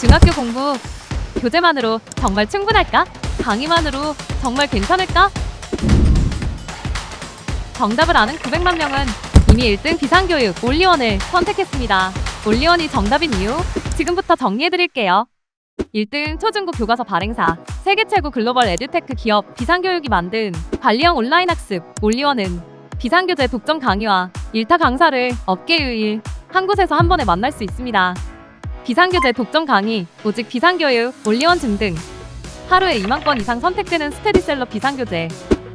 중학교 공부 교재만으로 정말 충분할까? 강의만으로 정말 괜찮을까? 정답을 아는 900만 명은 이미 1등 비상교육 올리원을 선택했습니다. 올리원이 정답인 이유 지금부터 정리해드릴게요. 1등 초중고 교과서 발행사 세계 최고 글로벌 에듀테크 기업 비상교육이 만든 관리형 온라인 학습 올리원은 비상교재 독점 강의와 일타 강사를 업계 유일 한 곳에서 한 번에 만날 수 있습니다. 비상교재 독점 강의, 오직 비상교육, 올리원 증등 하루에 2만 건 이상 선택되는 스테디셀러 비상교재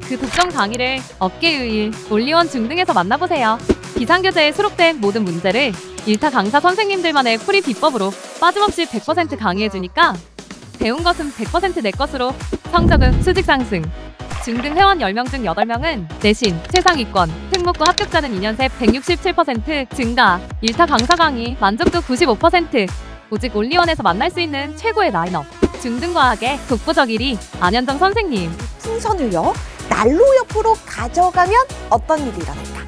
그 독점 강의를 업계 유일, 올리원 증등에서 만나보세요. 비상교재에 수록된 모든 문제를 일타 강사 선생님들만의 풀이 비법으로 빠짐없이 100% 강의해주니까 배운 것은 100%내 것으로 성적은 수직 상승. 중등 회원 10명 중 8명은 내신, 최상위권, 특목고 합격자는 2년 새 167% 증가, 일타 강사 강의 만족도 95%, 오직 올리원에서 만날 수 있는 최고의 라인업. 중등과학의 독보적 1위 안현정 선생님. 풍선을요 난로 옆으로 가져가면 어떤 일이 일어날까?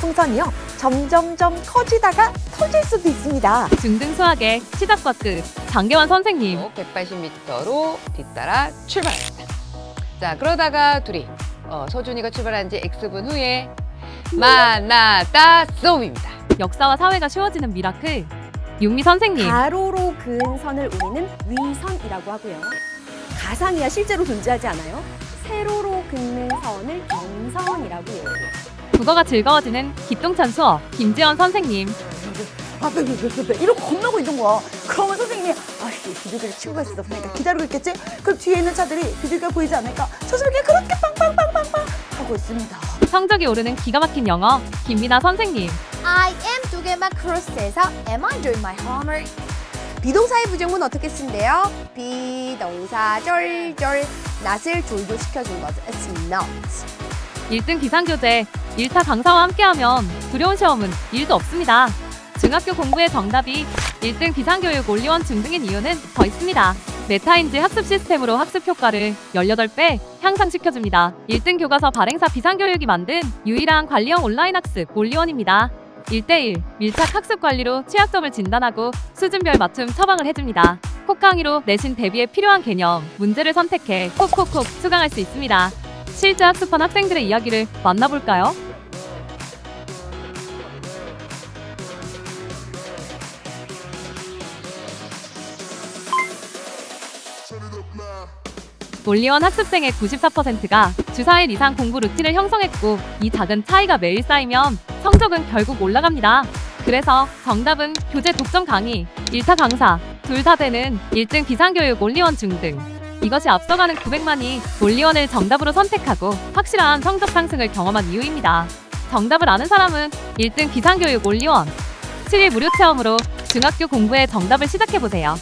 풍선이요 점점점 커지다가 터질 수도 있습니다. 중등 수학의 시작과 끝 장계환 선생님. 180m로 뒤따라 출발합니다. 자, 그러다가 둘이 어, 서준이가 출발한 지 X분 후에 만나다 쏨입니다. 역사와 사회가 쉬워지는 미라클 윤미 선생님. 가로로 그은 선을 우리는 위선이라고 하고요. 가상이야 실제로 존재하지 않아요. 세로로 긋는 선을 경선이라고 해요. 국어가 즐거워지는 기똥찬 수업 김지원 선생님. 아, 네, 네, 네, 네, 네. 이러고 겁나고 있는 거야. 그러면 선생님이 아, 이 비둘기를 치고 갈 수도 없으니까 기다리고 있겠지? 그럼 뒤에 있는 차들이 비둘기가 보이지 않을까? 저쪽에 그렇게 빵빵빵빵빵 하고 있습니다. 성적이 오르는 기가 막힌 영어 김미나 선생님. I am 두 개만 크로스해서 Am I doing my homework? 비동사의 부정문 어떻게 쓴대요? 비동사 쫄쫄 낫을 졸졸 시켜준 거죠. It's not. 1등 비상교재 1타 강사와 함께하면 두려운 시험은 일도 없습니다. 중학교 공부의 정답이 1등 비상교육 올리원 증등인 이유는 더 있습니다. 메타인지 학습 시스템으로 학습 효과를 18배 향상시켜줍니다. 1등 교과서 발행사 비상교육이 만든 유일한 관리형 온라인 학습 올리원입니다. 1대1 밀착 학습 관리로 취약점을 진단하고 수준별 맞춤 처방을 해줍니다. 콕 강의로 내신 대비에 필요한 개념, 문제를 선택해 콕콕콕 수강할 수 있습니다. 실제 학습한 학생들의 이야기를 만나볼까요? 올리원 학습생의 94%가 주 4일 이상 공부 루틴을 형성했고 이 작은 차이가 매일 쌓이면 성적은 결국 올라갑니다. 그래서 정답은 교재 독점 강의, 일타 강사, 둘 다 되는 1등 비상교육 올리원 중등. 이것이 앞서가는 900만이 올리원을 정답으로 선택하고 확실한 성적 상승을 경험한 이유입니다. 정답을 아는 사람은 1등 비상교육 올리원. 7일 무료 체험으로 중학교 공부의 정답을 시작해보세요.